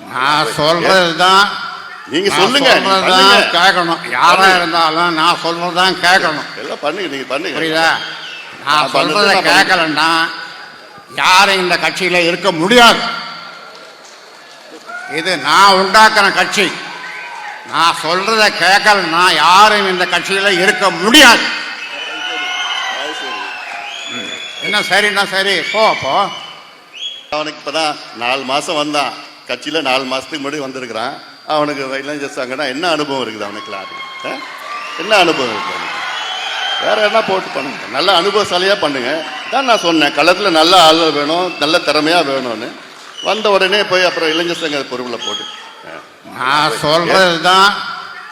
நான் சொல்றது தான் நீங்க சொல்லுங்க பண்ணுங்க. கேட்கணும். யாரா. இருந்தாலும் நான் சொல்றதுதான் கேட்கணும். எல்லாம் பண்ணுங்க நீங்க பண்ணுங்க. புரியுதா? நான் சொல்றத கேட்கலன்னா யாரும் இந்த கட்சியில இருக்க முடியாது. இது நான் உண்டாக்குற கட்சி. நான் சொல்றத கேட்கலன்னா யாரும் இந்த கட்சியில இருக்க முடியாது. என்ன சரின்னா சரி? போ போ. அவனுக்கு இப்பதான் நாலு மாசம் வந்தான். கட்சியில நாலு மாசத்துக்கு முன்னாடி வந்திருக்கிறான். அவனுக்கு இளைஞர் சங்கன்னா என்ன அனுபவம் இருக்குது அவனுக்கு ஆ? என்ன அனுபவம் இருக்கு அவனுக்கு? வேற என்ன போட்டு பண்ணுங்க? நல்ல அனுபவசாலியா பண்ணுங்க. தான் நான் சொன்னேன். களத்துல நல்ல ஆள் வேணும் நல்ல திறமையா வேணும்னு. வந்த உடனே போய் அப்புறம் இளைஞர் சங்க பொறுப்புல போட்டு. நான் சொல்றதுதான்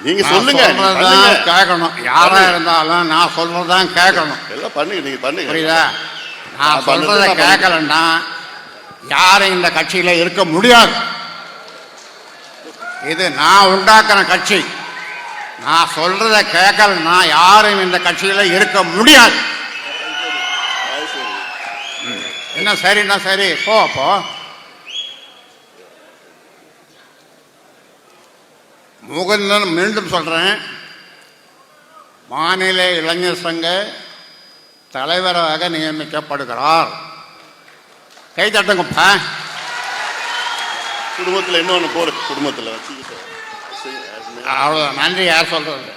நீங்க நான் சொல்லுங்க. கேட்கணும். யாரா பண்ணுங்க. இருந்தாலும் நான் சொல்றதுதான் கேட்கணும். எல்லாம் பண்ணுங்க நீங்க பண்ணுங்க. புரியுதா? நான் சொல்றத. கேட்கலன்னா யாரும் இந்த கட்சியில் இருக்க முடியாது. இது நான் உண்டாக்குற கட்சி. நான் சொல்றத கேட்கலன்னா யாரும் இந்த கட்சியில் இருக்க முடியாது. என்ன சரிண்ணா சரி? போ அப்போ முகுந்தன் மீண்டும் சொல்றேன். மாநில இளைஞர் சங்க தலைவராக நியமிக்கப்படுகிறார். கை தட்டுங்கப்பா குடும்பத்துல இன்னொன்னு போடு குடும்பத்துல வச்சு அவ்வளோ நன்றி யார் சொல்றது?